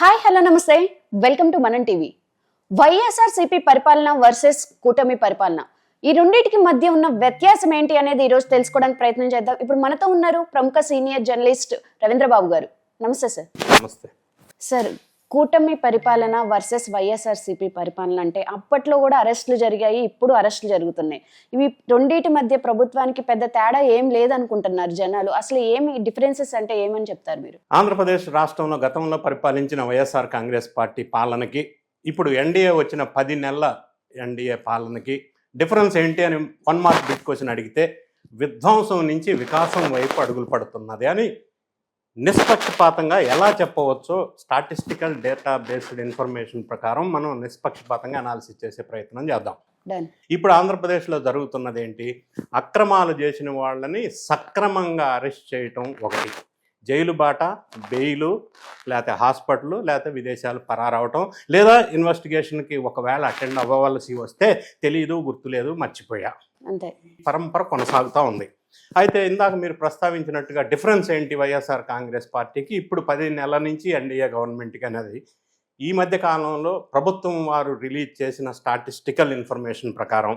Hi hello నమస్తే. Welcome to Manam TV. YSR CP పరిపాలన versus కూటమి పరిపాలన. ఈ రెండింటికి మధ్య ఉన్న వ్యత్యాసం ఏంటి అనేది ఈ రోజు తెలుసుకోవడానికి ప్రయత్నం చేద్దాం. ఇప్పుడు మనతో ఉన్నారు ప్రముఖ సీనియర్ జర్నలిస్ట్ రవీంద్ర బాబు గారు. నమస్తే సార్. నమస్తే. సార్ కూటమి పరిపాలన వర్సెస్ వైఎస్ఆర్సీపీ పరిపాలన అంటే అప్పట్లో కూడా అరెస్టులు జరిగాయి ఇప్పుడు అరెస్టులు జరుగుతున్నాయి. ఇవి రెండింటి మధ్య ప్రభుత్వానికి పెద్ద తేడా ఏం లేదనుకుంటున్నారు జనాలు? అసలు ఏమి డిఫరెన్సెస్ అంటే ఏమని చెప్తారు మీరు? ఆంధ్రప్రదేశ్ రాష్ట్రంలో గతంలో పరిపాలించిన వైఎస్ఆర్ కాంగ్రెస్ పార్టీ పాలనకి ఇప్పుడు ఎన్డీఏ వచ్చిన పది నెలల ఎన్డీఏ పాలనకి డిఫరెన్స్ ఏంటి అని వన్ మార్క్ బిట్ క్వశ్చన్ అడిగితే విధ్వంసం నుంచి వికాసం వైపు అడుగులు పడుతున్నది అని నిష్పక్షపాతంగా ఎలా చెప్పవచ్చో స్టాటిస్టికల్ డేటా బేస్డ్ ఇన్ఫర్మేషన్ ప్రకారం మనం నిష్పక్షపాతంగా అనాలిసిస్ చేసే ప్రయత్నం చేద్దాం. ఇప్పుడు ఆంధ్రప్రదేశ్లో జరుగుతున్నది ఏంటి? అక్రమాలు చేసిన వాళ్ళని సక్రమంగా అరెస్ట్ చేయటం ఒకటి. జైలు బాట బెయిలు లేకపోతే హాస్పిటల్ లేకపోతే విదేశాలు పరారవటం లేదా ఇన్వెస్టిగేషన్కి ఒకవేళ అటెండ్ అవ్వవలసి వస్తే తెలియదు గుర్తులేదు మర్చిపోయా. అంతే. పరంపర కొనసాగుతూ ఉంది. అయితే ఇందాక మీరు ప్రస్తావించినట్టుగా డిఫరెన్స్ ఏంటి వైఎస్ఆర్ కాంగ్రెస్ పార్టీకి? ఇప్పుడు పది నెలల నుంచి ఎన్డీఏ గవర్నమెంట్కి అనేది. ఈ మధ్య కాలంలో ప్రభుత్వం వారు రిలీజ్ చేసిన స్టాటిస్టికల్ ఇన్ఫర్మేషన్ ప్రకారం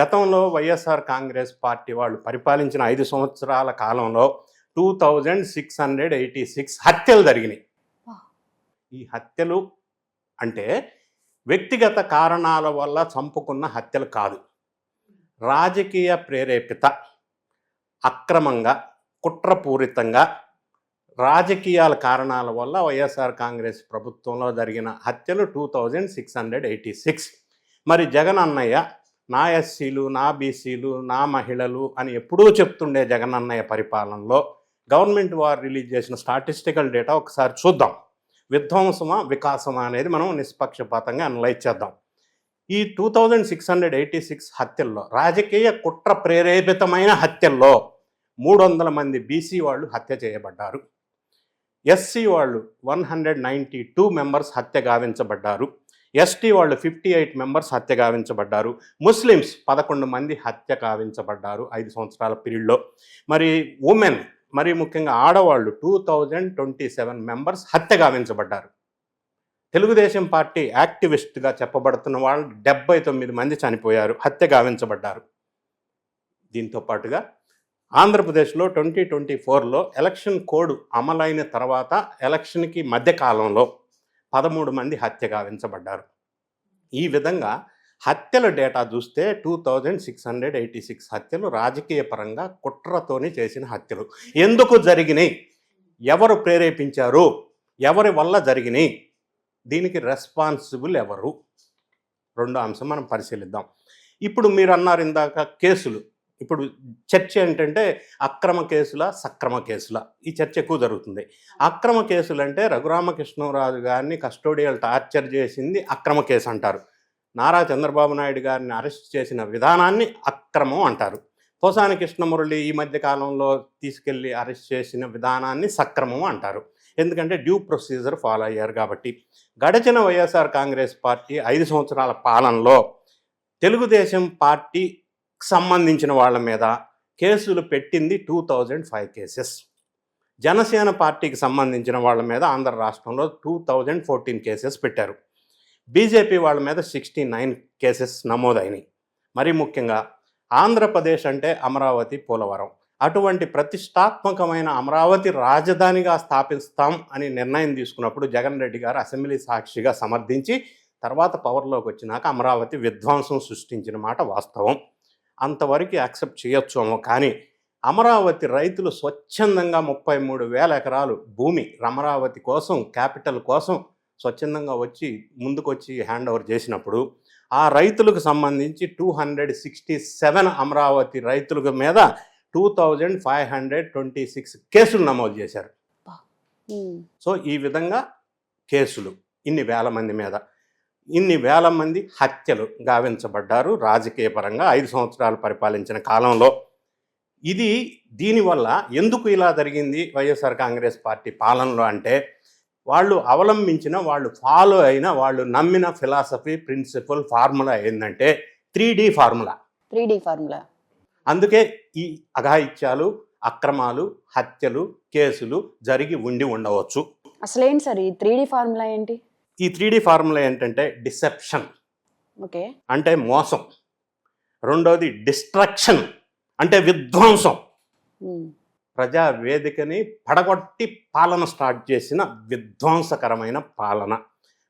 గతంలో వైఎస్ఆర్ కాంగ్రెస్ పార్టీ వాళ్ళు పరిపాలించిన ఐదు సంవత్సరాల కాలంలో two thousand six hundred eighty six హత్యలు జరిగినాయి. ఈ హత్యలు అంటే వ్యక్తిగత కారణాల వల్ల చంపుకున్న హత్యలు కాదు. రాజకీయ ప్రేరేపిత అక్రమంగా కుట్రపూరితంగా రాజకీయాల కారణాల వల్ల వైఎస్ఆర్ కాంగ్రెస్ ప్రభుత్వంలో జరిగిన హత్యలు two thousand six hundred eighty six. మరి జగన్ అన్నయ్య నా ఎస్సీలు నా బీసీలు నా మహిళలు అని ఎప్పుడూ చెప్తుండే జగన్ అన్నయ్య పరిపాలనలో గవర్నమెంట్ వారు రిలీజ్ చేసిన స్టాటిస్టికల్ డేటా ఒకసారి చూద్దాం. విధ్వంసమా వికాసమా అనేది మనం నిష్పక్షపాతంగా అనలైజ్ చేద్దాం. ఈ two thousand six hundred eighty six హత్యల్లో రాజకీయ కుట్ర ప్రేరేపితమైన హత్యల్లో మూడు వందల మంది బీసీ వాళ్ళు హత్య చేయబడ్డారు. ఎస్సీ వాళ్ళు one hundred ninety two members హత్య గావించబడ్డారు. ఎస్టీ వాళ్ళు ఫిఫ్టీ ఎయిట్ మెంబర్స్ హత్య గావించబడ్డారు. ముస్లిమ్స్ పదకొండు మంది హత్య గావించబడ్డారు ఐదు సంవత్సరాల పీరియడ్లో. మరి ఉమెన్ మరి ముఖ్యంగా ఆడవాళ్ళు two thousand twenty seven members హత్య గావించబడ్డారు. తెలుగుదేశం పార్టీ యాక్టివిస్ట్గా చెప్పబడుతున్న వాళ్ళు డెబ్బై తొమ్మిది మంది చనిపోయారు హత్య గావించబడ్డారు. దీంతో పాటుగా ఆంధ్రప్రదేశ్లో ట్వంటీ ట్వంటీ ఫోర్లో ఎలక్షన్ కోడ్ అమలైన తర్వాత ఎలక్షన్కి మధ్యకాలంలో పదమూడు మంది హత్య గావించబడ్డారు ఈ విధంగా హత్యల డేటా చూస్తే two thousand six hundred eighty six హత్యలు రాజకీయ పరంగా కుట్రతోని చేసిన హత్యలు. ఎందుకు జరిగినాయి? ఎవరు ప్రేరేపించారు? ఎవరి వల్ల జరిగినాయి? దీనికి రెస్పాన్సిబుల్ ఎవరు? రెండో అంశం మనం పరిశీలిద్దాం. ఇప్పుడు మీరు అన్నారు ఇందాక కేసులు. ఇప్పుడు చర్చ ఏంటంటే అక్రమ కేసుల సక్రమ కేసుల? ఈ చర్చ ఎక్కువ జరుగుతుంది. అక్రమ కేసులు అంటే రఘురామకృష్ణరాజు గారిని కస్టోడియల్ టార్చర్ చేసింది అక్రమ కేసు అంటారు. నారా చంద్రబాబు నాయుడు గారిని అరెస్ట్ చేసిన విధానాన్ని అక్రమం అంటారు. పోసాని కృష్ణమురళి ఈ మధ్య కాలంలో తీసుకెళ్ళి అరెస్ట్ చేసిన విధానాన్ని సక్రమం అంటారు. ఎందుకంటే డ్యూ ప్రొసీజర్ ఫాలో అయ్యారు కాబట్టి. గడిచిన వైఎస్ఆర్ కాంగ్రెస్ పార్టీ ఐదు సంవత్సరాల పాలనలో తెలుగుదేశం పార్టీ సంబంధించిన వాళ్ళ మీద కేసులు పెట్టింది two thousand five cases. Janasena పార్టీకి సంబంధించిన వాళ్ళ మీద ఆంధ్ర రాష్ట్రంలో టూ థౌజండ్ ఫోర్టీన్ కేసెస్ పెట్టారు. బీజేపీ వాళ్ళ మీద సిక్స్టీ నైన్ కేసెస్ నమోదైనాయి. మరీ ముఖ్యంగా ఆంధ్రప్రదేశ్ అంటే అమరావతి పోలవరం. అటువంటి ప్రతిష్టాత్మకమైన అమరావతి రాజధానిగా స్థాపిస్తాం అని నిర్ణయం తీసుకున్నప్పుడు జగన్ రెడ్డి గారు అసెంబ్లీ సాక్షిగా సమర్థించి తర్వాత పవర్లోకి వచ్చినాక అమరావతి విధ్వంసం సృష్టించిన మాట వాస్తవం. అంతవరకు యాక్సెప్ట్ చేయొచ్చేమో. కానీ అమరావతి రైతులు స్వచ్ఛందంగా ముప్పై మూడు వేల ఎకరాలు భూమి అమరావతి కోసం క్యాపిటల్ కోసం స్వచ్ఛందంగా వచ్చి ముందుకొచ్చి హ్యాండ్ ఓవర్ చేసినప్పుడు ఆ రైతులకు సంబంధించి two hundred sixty seven Amaravati రైతుల మీద two thousand five hundred twenty six కేసులు నమోదు చేశారు. సో ఈ విధంగా కేసులు ఇన్ని వేల మంది మీద. ఇన్ని వేల మంది హత్యలు గావించబడ్డారు రాజకీయ పరంగా ఐదు సంవత్సరాలు పరిపాలించిన కాలంలో. ఇది దీనివల్ల ఎందుకు ఇలా జరిగింది వైఎస్ఆర్ కాంగ్రెస్ పార్టీ పాలనలో అంటే వాళ్ళు అవలంబించిన వాళ్ళు ఫాలో అయిన వాళ్ళు నమ్మిన ఫిలాసఫీ ప్రిన్సిపల్ ఫార్ములా ఏంటంటే three D formula. Three D formula. అందుకే ఈ అఘాయిత్యాలు అక్రమాలు హత్యలు కేసులు జరిగి ఉండి ఉండవచ్చు. అసలు ఏంటి సార్ ఈ త్రీ డి ఫార్ములా ఏంటి? ఈ త్రీ డి ఫార్ములా ఏంటంటే డిసెప్షన్. ఓకే. అంటే మోసం. రెండోది డిస్ట్రక్షన్. అంటే విధ్వంసం. ప్రజా వేదికని పడగొట్టి పాలన స్టార్ట్ చేసిన విధ్వంసకరమైన పాలన.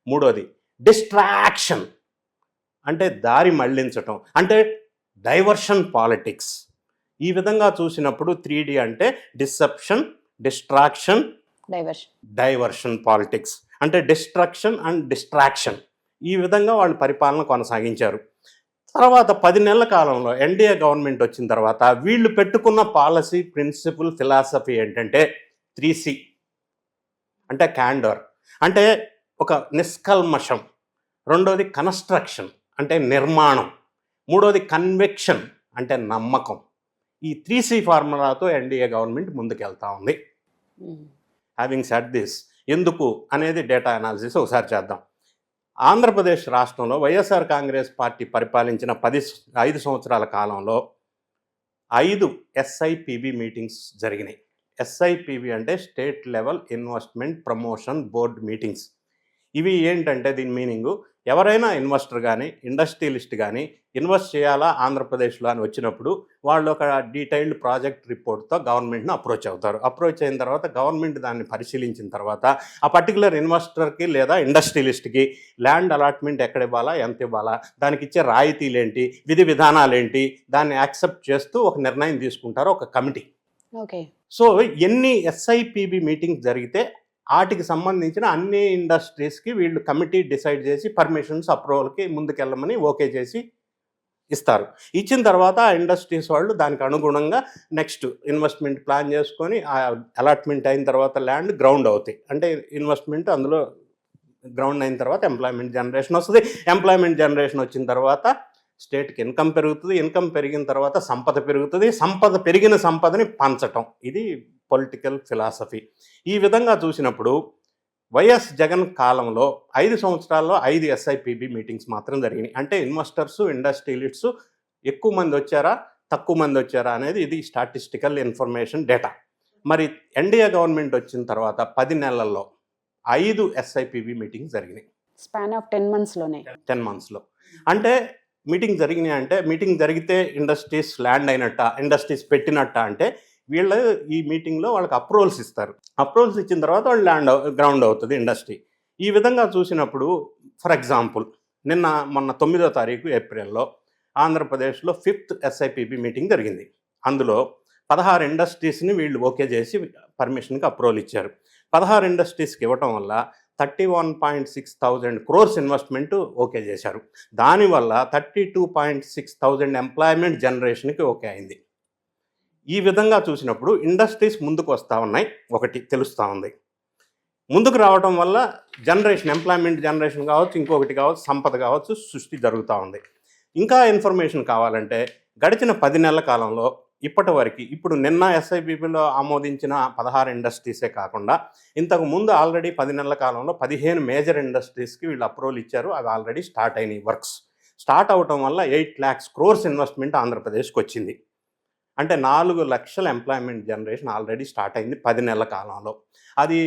మూడోది డిస్ట్రాక్షన్. అంటే దారి మళ్ళించటం. అంటే డైవర్షన్ పాలిటిక్స్. ఈ విధంగా చూసినప్పుడు త్రీ అంటే deception distraction diversion. Diversion politics. అంటే డిస్ట్రక్షన్ అండ్ డిస్ట్రాక్షన్. ఈ విధంగా వాళ్ళు పరిపాలన కొనసాగించారు. తర్వాత పది నెలల కాలంలో ఎన్డీఏ గవర్నమెంట్ వచ్చిన తర్వాత వీళ్ళు పెట్టుకున్న పాలసీ ప్రిన్సిపల్ ఫిలాసఫీ ఏంటంటే త్రీ సి అంటే క్యాండర్. అంటే ఒక నిష్కల్మషం. రెండోది కన్స్ట్రక్షన్ అంటే నిర్మాణం. మూడోది కన్వెక్షన్ అంటే నమ్మకం. ఈ త్రీ సి ఫార్ములాతో ఎన్డీఏ గవర్నమెంట్ ముందుకెళ్తా ఉంది. హ్యావింగ్ సెట్ దిస్ ఎందుకు అనేది డేటా అనాలిసిస్ ఒకసారి చేద్దాం. ఆంధ్రప్రదేశ్ రాష్ట్రంలో వైఎస్ఆర్ కాంగ్రెస్ పార్టీ పరిపాలించిన పది ఐదు సంవత్సరాల కాలంలో ఐదు ఎస్ఐపిబి మీటింగ్స్ జరిగినాయి. ఎస్ఐపిబి అంటే state level investment promotion board meetings. ఇవి ఏంటంటే దీని మీనింగు ఎవరైనా ఇన్వెస్టర్ కానీ ఇండస్ట్రియలిస్ట్ కానీ ఇన్వెస్ట్ చేయాలా ఆంధ్రప్రదేశ్లో అని వచ్చినప్పుడు వాళ్ళు ఒక డీటెయిల్డ్ ప్రాజెక్ట్ రిపోర్ట్తో గవర్నమెంట్ని అప్రోచ్ అవుతారు. అప్రోచ్ అయిన తర్వాత గవర్నమెంట్ దాన్ని పరిశీలించిన తర్వాత ఆ పర్టికులర్ ఇన్వెస్టర్కి లేదా ఇండస్ట్రియలిస్ట్కి ల్యాండ్ అలాట్మెంట్ ఎక్కడ ఇవ్వాలా ఎంత ఇవ్వాలా దానికి ఇచ్చే రాయితీలు ఏంటి విధి విధానాలు ఏంటి దాన్ని యాక్సెప్ట్ చేస్తూ ఒక నిర్ణయం తీసుకుంటారు ఒక కమిటీ. ఓకే. సో ఎన్ని ఎస్ఐపిబి మీటింగ్స్ జరిగితే వాటికి సంబంధించిన అన్ని ఇండస్ట్రీస్కి వీళ్ళు కమిటీ డిసైడ్ చేసి పర్మిషన్స్ అప్రూవల్కి ముందుకెళ్ళమని ఓకే చేసి ఇస్తారు. ఇచ్చిన తర్వాత ఆ ఇండస్ట్రీస్ వాళ్ళు దానికి అనుగుణంగా నెక్స్ట్ ఇన్వెస్ట్మెంట్ ప్లాన్ చేసుకొని ఆ అలాట్మెంట్ అయిన తర్వాత ల్యాండ్ గ్రౌండ్ అవుతాయి. అంటే ఇన్వెస్ట్మెంట్ అందులో గ్రౌండ్ అయిన తర్వాత ఎంప్లాయ్మెంట్ జనరేషన్ వస్తుంది. ఎంప్లాయ్మెంట్ జనరేషన్ వచ్చిన తర్వాత స్టేట్కి ఇన్కమ్ పెరుగుతుంది. ఇన్కమ్ పెరిగిన తర్వాత సంపద పెరుగుతుంది. సంపద పెరిగిన సంపదని పంచటం. ఇది పొలిటికల్ ఫిలాసఫీ. ఈ విధంగా చూసినప్పుడు వైఎస్ జగన్ కాలంలో ఐదు సంవత్సరాల్లో ఐదు ఎస్ఐపిబి మీటింగ్స్ మాత్రం జరిగినాయి. అంటే ఇన్వెస్టర్స్ ఇండస్ట్రియలిస్ట్స్ ఎక్కువ మంది వచ్చారా తక్కువ మంది వచ్చారా అనేది ఇది స్టాటిస్టికల్ ఇన్ఫర్మేషన్ డేటా. మరి ఎన్డీఏ గవర్నమెంట్ వచ్చిన తర్వాత పది నెలల్లో ఐదు ఎస్ఐపిబి మీటింగ్స్ జరిగినాయి. స్పాన్ ఆఫ్ టెన్ మంత్స్లోనే టెన్ మంత్స్లో. అంటే మీటింగ్ జరిగినాయి అంటే మీటింగ్ జరిగితే ఇండస్ట్రీస్ ల్యాండ్ అయినట్ట ఇండస్ట్రీస్ పెట్టినట్ట అంటే వీళ్ళు ఈ మీటింగ్లో వాళ్ళకి అప్రూవల్స్ ఇస్తారు. అప్రూవల్స్ ఇచ్చిన తర్వాత వాళ్ళు ల్యాండ్ గ్రౌండ్ అవుతుంది ఇండస్ట్రీ. ఈ విధంగా చూసినప్పుడు ఫర్ ఎగ్జాంపుల్ నిన్న మొన్న తొమ్మిదో తారీఖు ఏప్రిల్లో ఆంధ్రప్రదేశ్లో ఫిఫ్త్ ఎస్ఐపిబి మీటింగ్ జరిగింది. అందులో పదహారు ఇండస్ట్రీస్ని వీళ్ళు ఓకే చేసి పర్మిషన్కి అప్రూవల్ ఇచ్చారు. పదహారు ఇండస్ట్రీస్కి ఇవ్వటం వల్ల thirty one point six thousand crores investment okay చేశారు. దానివల్ల thirty two point six thousand employment జనరేషన్కి ఓకే అయింది. ఈ విధంగా చూసినప్పుడు ఇండస్ట్రీస్ ముందుకు వస్తూ ఉన్నాయి. ఒకటి తెలుస్తూ ఉంది. ముందుకు రావడం వల్ల జనరేషన్ ఎంప్లాయ్మెంట్ జనరేషన్ కావచ్చు ఇంకొకటి కావచ్చు సంపద కావచ్చు సృష్టి జరుగుతూ ఉంది. ఇంకా ఇన్ఫర్మేషన్ కావాలంటే గడిచిన పది నెలల కాలంలో ఇప్పటి వరకు ఇప్పుడు నిన్న ఎస్ఐబిపిలో ఆమోదించిన పదహారు ఇండస్ట్రీసే కాకుండా ఇంతకు ముందు ఆల్రెడీ పది నెలల కాలంలో పదిహేను మేజర్ ఇండస్ట్రీస్కి వీళ్ళు అప్రూవల్ ఇచ్చారు. అవి ఆల్రెడీ స్టార్ట్ అయినాయి వర్క్స్. స్టార్ట్ అవటం వల్ల ఎయిట్ ల్యాక్స్ క్రోర్స్ ఇన్వెస్ట్మెంట్ ఆంధ్రప్రదేశ్కి వచ్చింది. అంటే నాలుగు లక్షల ఎంప్లాయ్మెంట్ జనరేషన్ ఆల్రెడీ స్టార్ట్ అయింది పది నెలల కాలంలో. అది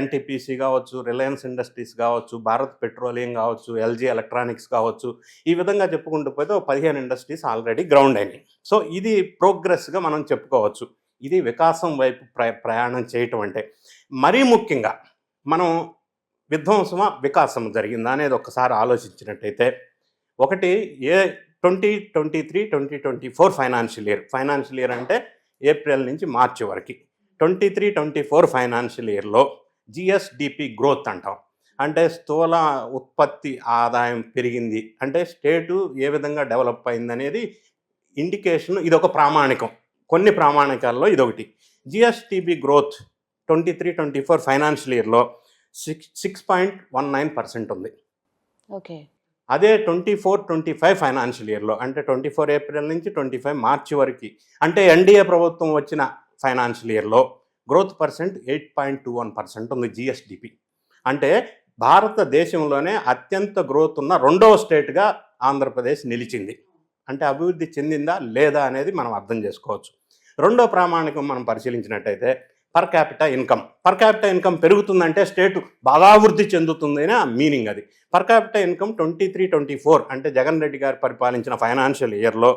ఎన్టీపీసీ కావచ్చు రిలయన్స్ ఇండస్ట్రీస్ కావచ్చు భారత్ పెట్రోలియం కావచ్చు ఎల్జీ ఎలక్ట్రానిక్స్ కావచ్చు ఈ విధంగా చెప్పుకుంటూ పోతే ఒక పదిహేను ఇండస్ట్రీస్ ఆల్రెడీ గ్రౌండ్ అయినాయి. సో ఇది ప్రోగ్రెస్గా మనం చెప్పుకోవచ్చు. ఇది వికాసం వైపు ప్ర ప్రయాణం చేయటం అంటే. మరీ ముఖ్యంగా మనం విధ్వంసమా వికాసం జరిగిందా అనేది ఒకసారి ఆలోచించినట్టయితే ఒకటి ఏ twenty twenty three twenty twenty four financial year. Financial year అంటే ఏప్రిల్ నుంచి మార్చి వరకు. Twenty three twenty four financial ఇయర్లో జిఎస్డిపి గ్రోత్ అంటాం. అంటే స్థూల ఉత్పత్తి ఆదాయం పెరిగింది. అంటే స్టేటు ఏ విధంగా డెవలప్ అయింది అనేది ఇండికేషన్ ఇది ఒక ప్రామాణికం. కొన్ని ప్రామాణికాల్లో ఇదొకటి. GSDP growth twenty three twenty four financial ఇయర్లో six six point one nine percent ఉంది. ఓకే. అదే twenty four twenty five financial ఇయర్లో అంటే ట్వంటీ ఫోర్ ఏప్రిల్ నుంచి ట్వంటీ ఫైవ్ మార్చి వరకు. అంటే ఎన్డీఏ ప్రభుత్వం వచ్చిన ఫైనాన్షియల్ ఇయర్లో growth percent eight point two one percent ఉంది జిఎస్డిపి. అంటే భారతదేశంలోనే అత్యంత గ్రోత్ ఉన్న రెండవ స్టేట్గా ఆంధ్రప్రదేశ్ నిలిచింది. అంటే అభివృద్ధి చెందిందా లేదా అనేది మనం అర్థం చేసుకోవచ్చు. రెండో ప్రామాణికం మనం పరిశీలించినట్టయితే per capita income per capita income పెరుగుతుందంటే state బాగా వృద్ధి చెందుతుంది అని మీనింగ్ అది. Per capita income twenty three twenty four అంటే జగన్ రెడ్డి గారు పరిపాలించిన ఫైనాన్షియల్ ఇయర్లో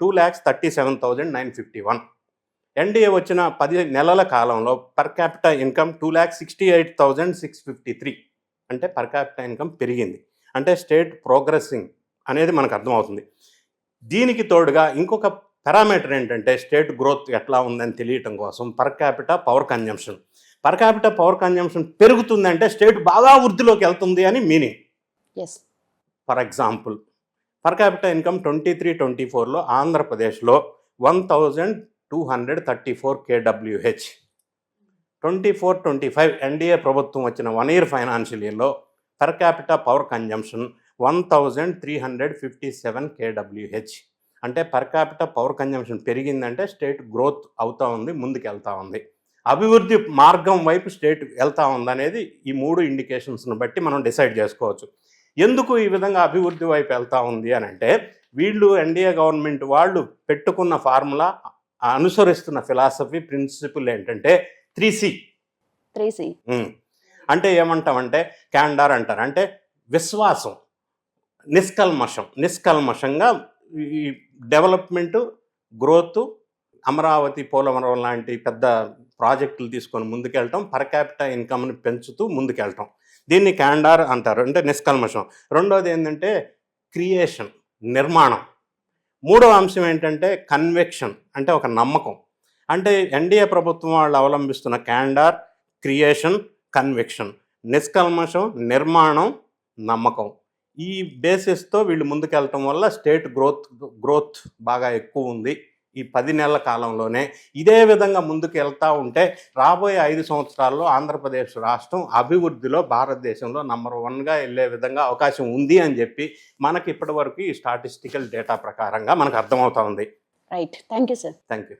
two lakhs thirty seven thousand nine fifty one NDA వచ్చిన పది నెలల కాలంలో per capita income two lakhs sixty eight thousand six fifty three అంటే పర్ క్యాపిటా ఇన్కమ్ పెరిగింది. అంటే స్టేట్ ప్రోగ్రెసింగ్ అనేది మనకు అర్థమవుతుంది. దీనికి తోడుగా ఇంకొక పారామీటర్ ఏంటంటే స్టేట్ గ్రోత్ ఎట్లా ఉందని తెలియటం కోసం per capita power consumption. Per capita power consumption పెరుగుతుందంటే state బాగా వృద్ధిలోకి వెళ్తుంది అని meaning. As for example per capital income twenty three twenty ఫోర్లో ఆంధ్రప్రదేశ్లో one thousand two hundred thirty four కేడబ్ల్యూహెచ్. Twenty four twenty five NDA ప్రభుత్వం వచ్చిన వన్ ఇయర్ ఫైనాన్షియల్ ఇయర్లో per capital power consumption one thousand three hundred fifty seven కేడబ్ల్యూహెచ్. అంటే per capital power consumption పెరిగిందంటే state growth అవుతా ఉంది ముందుకు వెళ్తా ఉంది. అభివృద్ధి మార్గం వైపు స్టేట్ వెళ్తా ఉందనేది ఈ మూడు ఇండికేషన్స్ను బట్టి మనం డిసైడ్ చేసుకోవచ్చు. ఎందుకు ఈ విధంగా అభివృద్ధి వైపు వెళ్తా ఉంది అని అంటే వీళ్ళు ఎన్డీఏ గవర్నమెంట్ వాళ్ళు పెట్టుకున్న ఫార్ములా అనుసరిస్తున్న ఫిలాసఫీ ప్రిన్సిపల్ ఏంటంటే త్రీ సి త్రీ సి అంటే ఏమంటామంటే క్యాండార్ అంటారు. అంటే విశ్వాసం నిష్కల్మషం నిష్కల్మషంగా ఈ డెవలప్మెంటు గ్రోత్ అమరావతి పోలవరం లాంటి పెద్ద ప్రాజెక్టులు తీసుకొని ముందుకెళ్ళటం పర్ క్యాపిటల్ ఇన్కమ్ని పెంచుతూ ముందుకెళ్ళటం దీన్ని క్యాండార్ అంటారు. అంటే నిష్కల్మషం. రెండోది ఏంటంటే క్రియేషన్ నిర్మాణం. మూడో అంశం ఏంటంటే కన్వెక్షన్ అంటే ఒక నమ్మకం. అంటే ఎన్డీఏ ప్రభుత్వం వాళ్ళు అవలంబిస్తున్న క్యాండార్ క్రియేషన్ కన్వెక్షన్. నిష్కల్మషం నిర్మాణం నమ్మకం. ఈ బేసిస్తో వీళ్ళు ముందుకెళ్ళటం వల్ల స్టేట్ గ్రోత్ గ్రోత్ బాగా ఎక్కువ ఉంది ఈ పది నెలల కాలంలోనే. ఇదే విధంగా ముందుకు వెళ్తూ ఉంటే రాబోయే ఐదు సంవత్సరాల్లో ఆంధ్రప్రదేశ్ రాష్ట్రం అభివృద్ధిలో భారతదేశంలో నంబర్ వన్గా వెళ్ళే విధంగా అవకాశం ఉంది అని చెప్పి మనకి ఇప్పటివరకు ఈ స్టాటిస్టికల్ డేటా ప్రకారంగా మనకు అర్థమవుతా ఉంది. Right thank you sir thank you